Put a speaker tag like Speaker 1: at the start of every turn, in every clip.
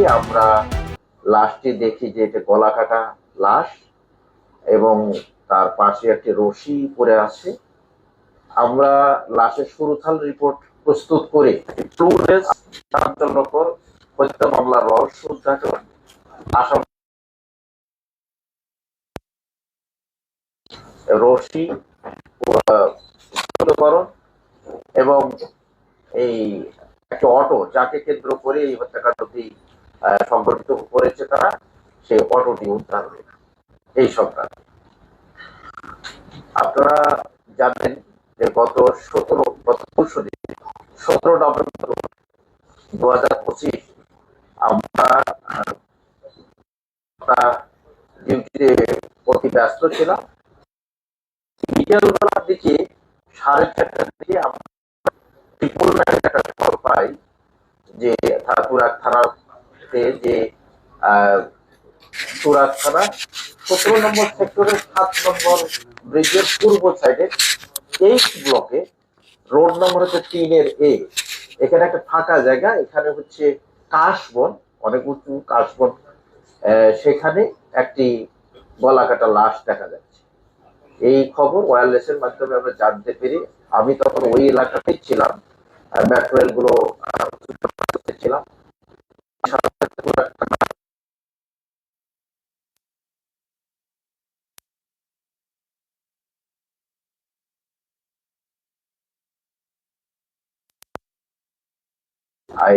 Speaker 1: এসে আমরা লাশটি দেখি যে এটা গলা কাটা লাশ এবং তার পাশে একটি রশি পড়ে আছে। আমরা লাশের সুরথাল রিপোর্ট প্রস্তুত করে। হত্যা মামলার রহস্য উদ্ঘাটন আসাম রশি এবং এই একটা অটো যাকে কেন্দ্র করে এই হত্যাকাণ্ডটি সংগঠিত করেছে তারা সেই অটোটি উদ্ধার হলো এই সংক্রান্তে আপনারা জানেন যে গত সতেরো, গত পরশু দিন, সতেরো নভেম্বর দু হাজার পঁচিশ, আমরা ডিউটিতে অতি ব্যস্ত ছিলাম। বিকেল বেলার দিকে সাড়ে চারটার দিকে আমরা ত্রিপুল নামের একটা খবর পাই যে তুরাক থানাতে যে তুরাক সতেরো নম্বর সেক্টরের সাত নম্বর ব্রিজের পূর্ব সাইডে এইট ব্লকে রোড নম্বর হচ্ছে তিনের এ। এখানে একটা ফাঁকা জায়গা, এখানে হচ্ছে কাশবন, অনেক উঁচু কাশবন। সেখানে একটি গলা কাটা লাশ দেখা যাচ্ছে। এই খবর ওয়্যারলেস এর মাধ্যমে আমরা জানতে পেরে আমি তখন ওই এলাকাতেই ছিলাম মেট্রো রেলগুলো ছিলাম।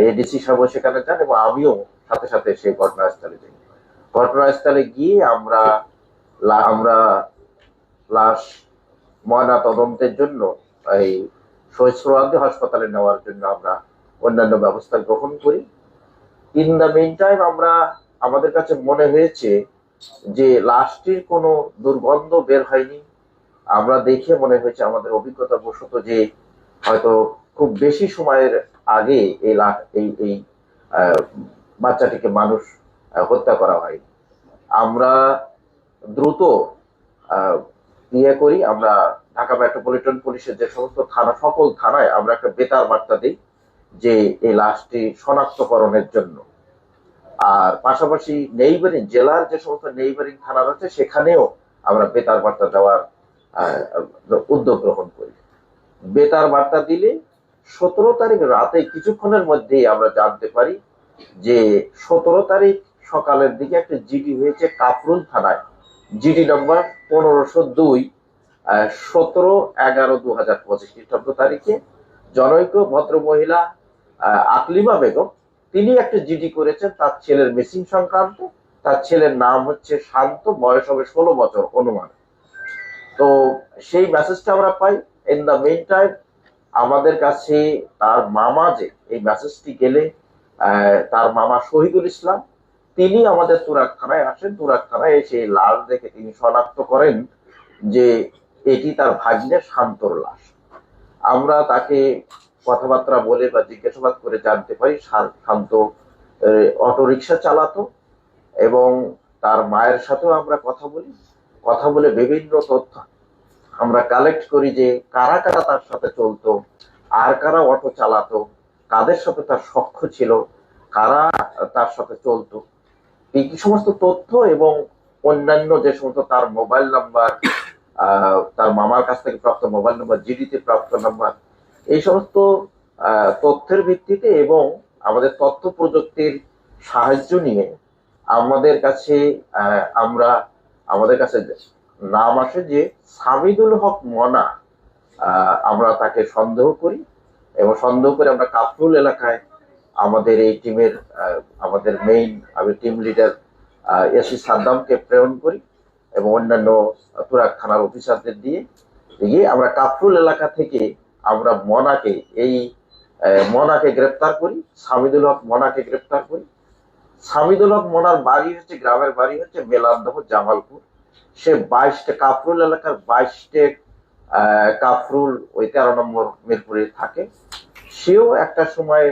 Speaker 1: এডিসি সাহেব সেখানে যান এবং আমিও সাথে সাথে সেই ঘটনাস্থলে যাই। ঘটনাস্থলে গিয়ে আমরা আমরা লাশ, ময়না তদন্তের জন্য এই শহীদ হাসপাতালে নেওয়ার জন্য আমরা অন্যান্য ব্যবস্থা গ্রহণ করি। ইন দ্য মেন টাইম আমরা, আমাদের কাছে মনে হয়েছে যে লাশটির কোনো দুর্গন্ধ বের হয়নি। আমরা দেখে মনে হয়েছে আমাদের অভিজ্ঞতা বশত যে হয়তো খুব বেশি সময়ের আগে এই এই এই বাচ্চাটিকে মানুষ হত্যা করা হয়নি আমরা দ্রুত ইয়ে করি, আমরা ঢাকা মেট্রোপলিটন পুলিশের যে সমস্ত থানা, সকল থানায় আমরা একটা বেতার বার্তা দিই যে এই লাশটি শনাক্তকরণের জন্য। আর পাশাপাশি নেইবারিং জেলার যে সমস্ত নেইবারিং থানা রয়েছে, সেখানেও আমরা বেতার বার্তা দেওয়ার উদ্যোগ গ্রহণ করি। বেতার বার্তা দিলে সতেরো তারিখ রাতে কিছুক্ষণের মধ্যেই আমরা জানতে পারি যে সতেরো তারিখ সকালের দিকে একটা জিডি হয়েছে কাফরুল থানায়। জিডি নম্বর পনেরোশো দুই সতেরো এগারো দু হাজার পঁচিশ খ্রিস্টাব্দ তারিখে জনৈক ভদ্র মহিলা আকলিমা বেগম, তিনি একটা জিডি করেছেন তার ছেলের মিসিং সংক্রান্ত। তার ছেলের নাম হচ্ছে শান্ত, বয়স হবে ষোলো বছর অনুমান। তো সেই মেসেজটা আমরা পাই। ইন দ্য মেইন টাইম আমাদের কাছে তার মামা যে, এই মেসেজটি গেলে তার মামা শহীদুল ইসলাম, তিনি আমাদের তুরাক থানায় আসেন। তুরাক থানায় এসে লাশ দেখে তিনি শনাক্ত করেন যে এটি তার ভাগ্নের শান্তর লাশ। আমরা তাকে কথাবার্তা বলে বা জিজ্ঞাসাবাদ করে জানতে পারি শান্ত অটো রিক্সা চালাতো এবং তার মায়ের সাথেও আমরা কথা বলি। কথা বলে বিভিন্ন তথ্য আমরা কালেক্ট করি যে কারা কারা তার সাথে চলতো, আর কারা অটো চালাতো, কাদের সাথে তার সখ্য ছিল, কারা তার সাথে চলতো। এই সমস্ত তথ্য এবং অন্যান্য যে সমস্ত তার মোবাইল নাম্বার তার মামার কাছ থেকে প্রাপ্ত মোবাইল নাম্বার জিডিতে প্রাপ্ত নাম্বার এই সমস্ত তথ্যের ভিত্তিতে এবং আমাদের তথ্য প্রযুক্তির সাহায্য নিয়ে আমাদের কাছে আমরা আমাদের কাছে নাম আসে যে সামিদুল হক মনা। আমরা তাকে সন্দেহ করি এবং সন্দেহ করে আমরা কাফরুল এলাকায় আমাদের এই টিমের আমাদের মেইন আমি টিম লিডার এসি সাদ্দামকে প্রেরণ করি এবং অন্যান্য তুরাক থানার অফিসারদের দিয়ে। দিয়ে আমরা কাফরুল এলাকা থেকে আমরা মনাকে, এই মনাকে গ্রেপ্তার করি, সামিদুল হক মনাকে গ্রেপ্তার করি। সামিদুল হক মনার বাড়ি হচ্ছে, গ্রামের বাড়ি হচ্ছে, মেলান্দহ, জামালপুর। সে বাইশটা কাফরুল এলাকার বাইশটে কাফরুল ওই তেরো নম্বর মিরপুরে থাকে। সেও একটা সময়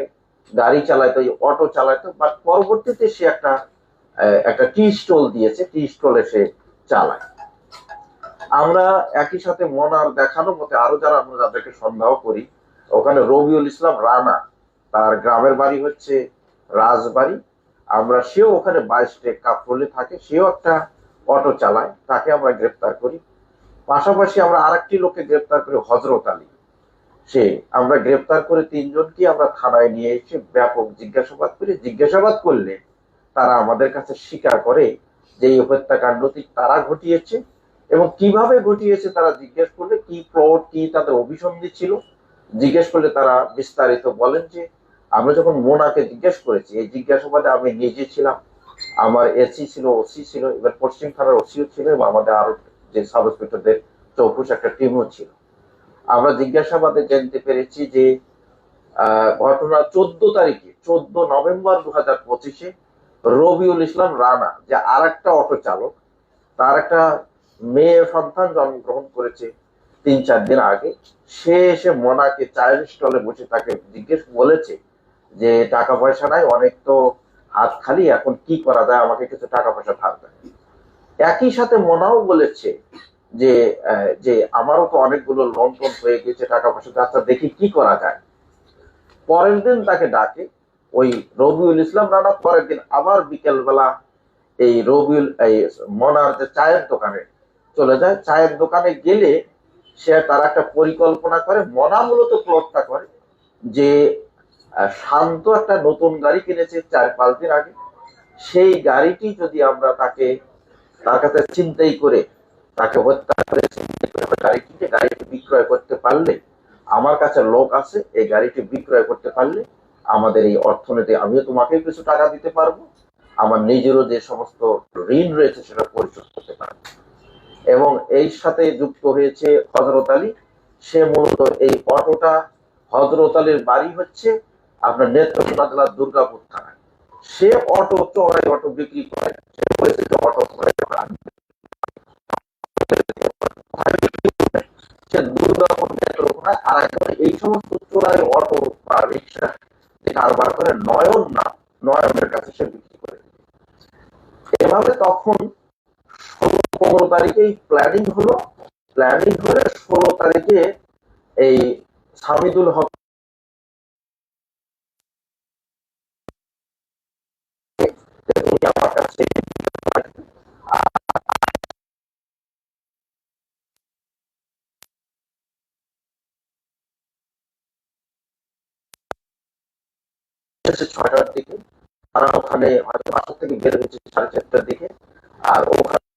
Speaker 1: গাড়ি চালাইতো অটো চালাইতো বাট পরবর্তীতে সে একটা একটা টি স্টল দিয়েছে, টি স্টলে সে চালায়। আমরা একই সাথে মনার দেখানো মতে আরও যারা আমরা যাদেরকে সন্দেহ করি, ওখানে রবিউল ইসলাম রানা, তার গ্রামের বাড়ি হচ্ছে রাজবাড়ি। আমরা সেও ওখানে বাইশটে কাপড়ে থাকে, সেও একটা অটো চালায়, তাকে আমরা গ্রেপ্তার করি। পাশাপাশি আমরা আরেকটি লোককে গ্রেপ্তার করি, হজরত আলী। সে, আমরা গ্রেপ্তার করে তিনজনকে আমরা থানায় নিয়ে এসে ব্যাপক জিজ্ঞাসাবাদ করি। জিজ্ঞাসাবাদ করলে তারা আমাদের কাছে স্বীকার করে যে এই হত্যাকাণ্ডটি তারা ঘটিয়েছে এবং কীভাবে ঘটিয়েছে তারা জিজ্ঞেস করলে কি প্লট, কি তাদের অভিসন্ধি ছিল। জিজ্ঞেস করলে তারা বিস্তারিত বলেন যে, আমরা যখন মোনাকে জিজ্ঞেস করেছি, এই জিজ্ঞাসাবাদে আমি নিজে ছিলাম। আমার এসি ছিল, ওসি ছিল, এবার পশ্চিম থানার ওসিও ছিল এবং আমাদের আরও যে সাব ইন্সপেক্টরদের চৌকুশ একটা টিমও ছিল। আমরা জিজ্ঞাসাবাদে জানতে পেরেছি যে ঘটনা চোদ্দ তারিখে, চোদ্দ নভেম্বর দু হাজার পঁচিশে রবিউল ইসলাম রানা, যে আর একটা অটো চালক, তার একটা মেয়ে সন্তান জন্মগ্রহণ করেছে তিন চার দিন আগে, সে এসে মোনাকে চায়ের স্টলে বসে তাকে জিজ্ঞেস বলেছে যে, টাকা পয়সা নাই, অনেক তো হাত খালি, এখন কি করা যায়, আমাকে কিছু টাকা পয়সা ধার দেয়। একই সাথে মোনাও বলেছে যে যে আমারও তো অনেকগুলো লোন টোন হয়ে গেছে টাকা পয়সা আচ্ছা দেখি কি করা যায়। পরের দিন তাকে ডাকে, ওই রবিউল ইসলাম রানা পরের দিন আবার বিকেলবেলা এই রবিউল, এই মনার যে চায়ের দোকানে চলে যায়। চায়ের দোকানে গেলে সে তার একটা পরিকল্পনা করে, মনা মূলত প্লটটা করে যে শান্ত একটা নতুন গাড়ি কিনেছে চার পাঁচ দিন আগে। সেই গাড়িটি যদি আমরা তাকে, তার কাছে চিন্তাই করে, তাকে হত্যা করে গাড়ি কিনে গাড়িটি বিক্রয় করতে পারলে, আমার কাছে লোক আছে, এই গাড়িটি বিক্রয় করতে পারলে আমাদের এই অর্থনীতি, আমিও তোমাকে কিছু টাকা দিতে পারব। আমার নিজেরও যে সমস্ত ঋণ রয়েছে সেটা পরিশোধ করতে পারব। এবং এই সাথে যুক্ত হয়েছে হজরত আলী। সে মূলত এই অটোটা হজরত আলীর বাড়ি হচ্ছে আপনার নেত্রকোনা দুর্গাপুর থানায়। সে অটো চড়াই অটো বিক্রি করে, সে বলেছে যে অটো চড়াই এই সমস্ত চোরাই অটো বা রিক্সা কারবার করে, নয়ন না, নয়নের কাছে সে বিক্রি করে। এভাবে তখন ষোলো পনেরো তারিখে প্ল্যানিং হলো। প্ল্যানিং হলে ষোলো তারিখে এই সামিদুল হক ছয়টার দিকে তারা ওখানে হয়তো বাসা থেকে বের হয়েছে সাড়ে চারটার দিকে আর ওখানে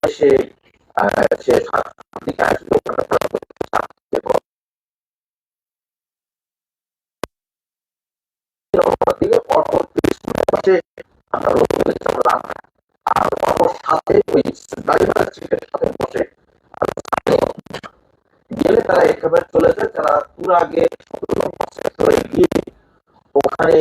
Speaker 1: আহ, সে সাতটার আমরা আর অটোর সাথে ওই ড্রাইভারের সিটের সাথে বসে গেলে তারা একেবারে চলে যায়, তারা পুরো আগে সতেরো নম্বর সেক্টরে গিয়ে ওখানে